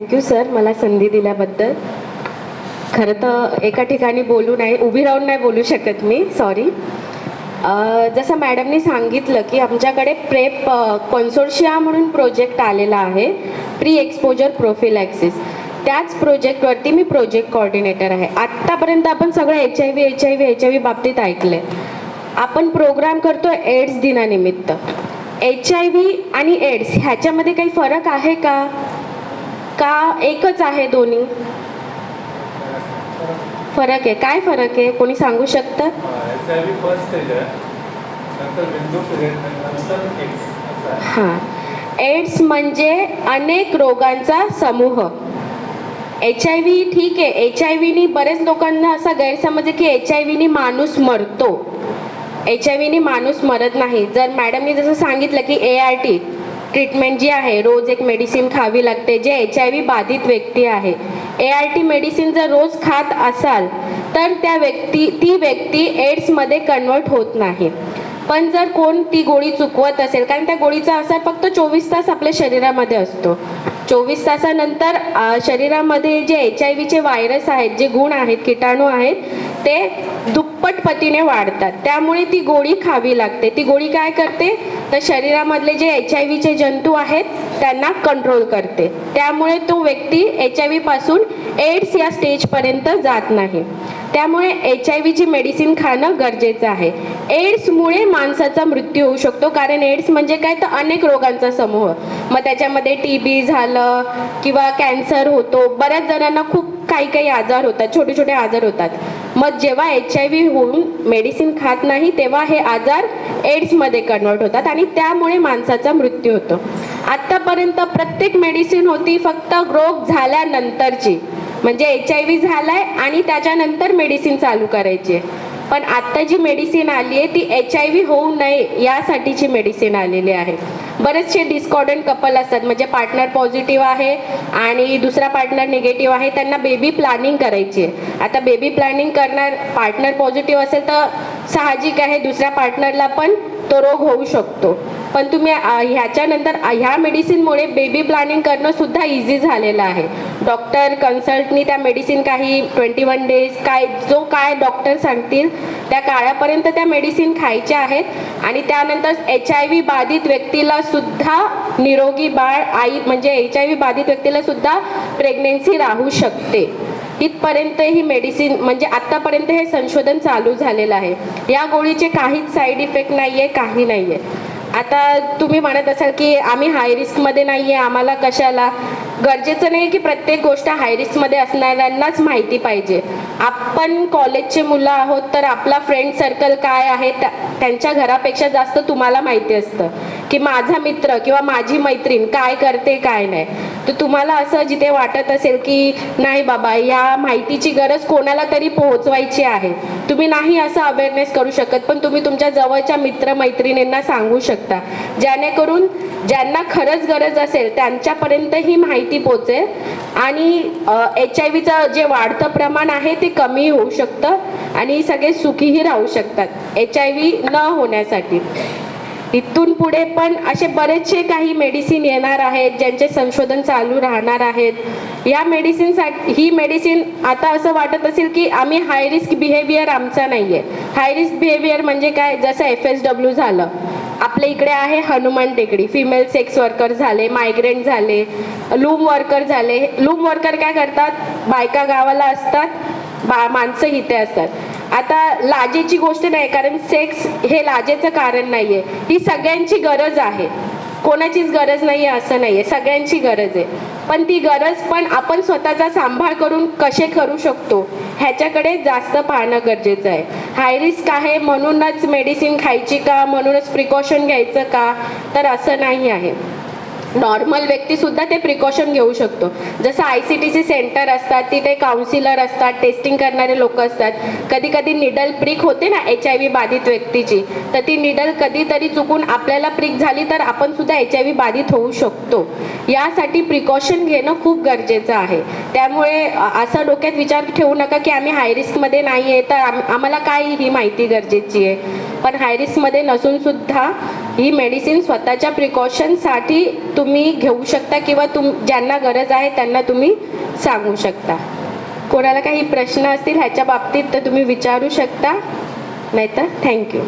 Thank you sir मला संधी दिल्याबद्दल. खरं तर एका ठिकाणी बोलू नाही उभी राहून नाही बोलू शकत मी सॉरी जसं मॅडमनी सांगितलं की आमच्याकडे प्रेप कॉन्सोर्शिया म्हणून प्रोजेक्ट आलेला आहे प्री एक्सपोजर प्रोफिलॅक्सिस त्याच प्रोजेक्टवरती मी प्रोजेक्ट कोऑर्डिनेटर आहे. आत्तापर्यंत आपण सगळं H I V H I V H I V बाबतीत ऐकलं आपण प्रोग्राम करतो एड्स दिनानिमित्त. एच आय व्ही आणि एड्स ह्याच्यामध्ये काही फरक आहे का? का एकच आहे दोन्ही? फरक आहे. काय फरक आहे? कोणी सांगू शकतं? हां एड्स म्हणजे अनेक रोगांचा समूह. एच आय व्ही ठीक आहे. एच आय व्हीनी बरेच लोकांना असा गैरसमज आहे की एच आय व्हीनी माणूस मरतो. एच आय व्हीनी माणूस मरत नाही. जर मॅडमनी जसं सांगितलं की ए आर टी ट्रीटमेंट जी आहे रोज एक मेडिसिन खावी लागते जे एच आय व्ही बाधित व्यक्ती आहे. ए आर टी मेडिसिन जर रोज खात असाल तर त्या व्यक्ती ती व्यक्ती एड्समध्ये कन्वर्ट होत नाही. पण जर कोण ती गोळी चुकवत असेल कारण त्या गोळीचा असर फक्त चोवीस तास आपल्या शरीरामध्ये असतो. चोवीस तासानंतर शरीरामध्ये जे एच आय व्हीचे व्हायरस आहेत जे गुण आहेत किटाणू आहेत ते दुप्पट पटीने वाढतात. त्यामुळे ती गोळी खावी लागते. ती गोळी काय करते? तर शरीरामधले जे एच आय व्हीचे जंतू आहेत त्यांना कंट्रोल करते. त्यामुळे तो व्यक्ती एच आय व्हीपासून एड्स या स्टेजपर्यंत जात नाही. त्यामुळे एच आय व्हीची मेडिसिन खाणं गरजेचं आहे. एड्समुळे माणसाचा मृत्यू होऊ शकतो. कारण एड्स म्हणजे काय? तर अनेक रोगांचा समूह. मग त्याच्यामध्ये टी बी झालं किंवा कॅन्सर होतो. बऱ्याच जणांना खूप काही काही आजार होतात. छोटे छोटे आजार होतात. मग जेव्हा एच आय व्ही होऊन मेडिसिन खात नाही तेव्हा हे आजार एड्समध्ये कन्वर्ट होतात आणि त्यामुळे माणसाचा मृत्यू होतो. आत्तापर्यंत प्रत्येक मेडिसिन होती फक्त रोग झाल्यानंतरची. म्हणजे एच आय व्ही झालाय आणि त्याच्यानंतर मेडिसिन चालू करायची आहे. पण आत्ता जी मेडिसिन आली आहे ती एच आय व्ही होऊ नये यासाठीची मेडिसिन आलेली आहे. बरेचसे डिस्कॉर्डंट कपल असतात. म्हणजे पार्टनर पॉझिटिव्ह आहे आणि दुसरा पार्टनर निगेटिव्ह आहे. त्यांना बेबी प्लॅनिंग करायची आहे. आता बेबी प्लॅनिंग करणार पार्टनर पॉझिटिव्ह असेल तर साहजिक आहे. दुसऱ्या पार्टनरला पण तो रोग होऊ शकतो. पण तुम्ही ह्याच्यानंतर ह्या मेडिसिनमुळे बेबी प्लॅनिंग करणं सुद्धा इझी झालेलं आहे. डॉक्टर कन्सल्टनी त्या मेडिसिन काही ट्वेंटी वन डेज काय जो काय डॉक्टर सांगतील त्या काळापर्यंत त्या मेडिसिन खायच्या आहेत आणि त्यानंतर एच आय व्ही बाधित व्यक्तीला सुद्धा निरोगी बाळ आई म्हणजे एच आय व्ही बाधित व्यक्तीला सुद्धा प्रेग्नेन्सी राहू शकते. इथपर्यंत ही मेडिसिन म्हणजे आत्तापर्यंत हे संशोधन चालू झालेलं आहे. या गोळीचे काहीच साईड इफेक्ट नाही आहे काही नाही आहे आता तुम्ही म्हणत असाल की आम्ही हाय रिस्कमध्ये नाही आहे आम्हाला कशाला? गरजेचं नाही की प्रत्येक गोष्ट हायरिस्कमध्ये असणाऱ्यांनाच माहिती पाहिजे. आपण कॉलेजचे मुलं आहोत तर आपला फ्रेंड सर्कल काय आहे त्या- त्यांच्या घरापेक्षा जास्त तुम्हाला माहिती असतं. की माझा मित्र किंवा माझी मैत्रीण काय करते काय नाही. तर तुम्हाला असं जिथे वाटत असेल की नाही बाबा या माहितीची गरज कोणाला तरी पोहोचवायची आहे. तुम्ही नाही असं अवेअरनेस करू शकत पण तुम्ही तुमच्या जवळच्या मित्रमैत्रिणींना सांगू शकता. जेणेकरून ज्यांना खरंच गरज असेल त्यांच्यापर्यंत ही माहिती पोचेल आणि एच आय व्हीचं जे वाढतं प्रमाण आहे ते कमी होऊ शकतं आणि सगळे सुखीही राहू शकतात. एच आय व्ही न होण्यासाठी. इथून पुढे पण असे बरेचसे काही मेडिसिन येणार आहेत ज्यांचे संशोधन चालू राहणार आहेत. या मेडिसिनसाठी ही मेडिसिन आता असं वाटत असेल की आम्ही हाय रिस्क बिहेवियर आमचा नाही आहे हाय रिस्क बिहेवियर म्हणजे काय? जसं एफ एस डब्ल्यू झालं. आपल्या इकडे आहे Hanuman Tekdi. Female sex worker झाले मायग्रेंट झाले लूम वर्कर झाले. लूम वर्कर काय करतात? बायका गावाला असतात बा माणसं इथे असतात. आता लाजेची गोष्ट नाही कारण सेक्स हे लाजेचं कारण नाही आहे ही सगळ्यांची गरज आहे. कोणाचीच गरज नाही आहे असं नाही आहे सगळ्यांची गरज आहे. पण ती गरज पण आपण स्वतःचा सांभाळ करून कसे करू शकतो ह्याच्याकडे जास्त पाहणं गरजेचं आहे. हाय रिस्क आहे म्हणूनच मेडिसिन खायची का? म्हणूनच प्रिकॉशन घ्यायचं का? तर असं नाही आहे. नॉर्मल व्यक्तीसुद्धा ते प्रिकॉशन घेऊ शकतो. जसं I C T C centre असतात तिथे काउन्सिलर असतात टेस्टिंग करणारे लोक असतात. कधी कधी निडल प्रिक होते ना एच आय व्ही बाधित व्यक्तीची तर ती निडल कधीतरी चुकून आपल्याला प्रिक झाली तर आपण सुद्धा एच आय व्ही बाधित होऊ शकतो. यासाठी प्रिकॉशन घेणं खूप गरजेचं आहे. त्यामुळे असा डोक्यात विचार ठेवू नका की आम्ही हाय रिस्कमध्ये नाही आहे तर आम्हाला काय ही माहिती गरजेची आहे? पण हाय रिस्कमध्ये नसून सुद्धा ही मेडिसिन स्वतःच्या प्रिकॉशनसाठी तुम्ही घेऊ शकता किंवा तुम ज्यांना गरज आहे त्यांना तुम्ही सांगू शकता. कोणाला काही प्रश्न असतील ह्याच्या बाबतीत तर तुम्ही विचारू शकता. नाहीतर थँक्यू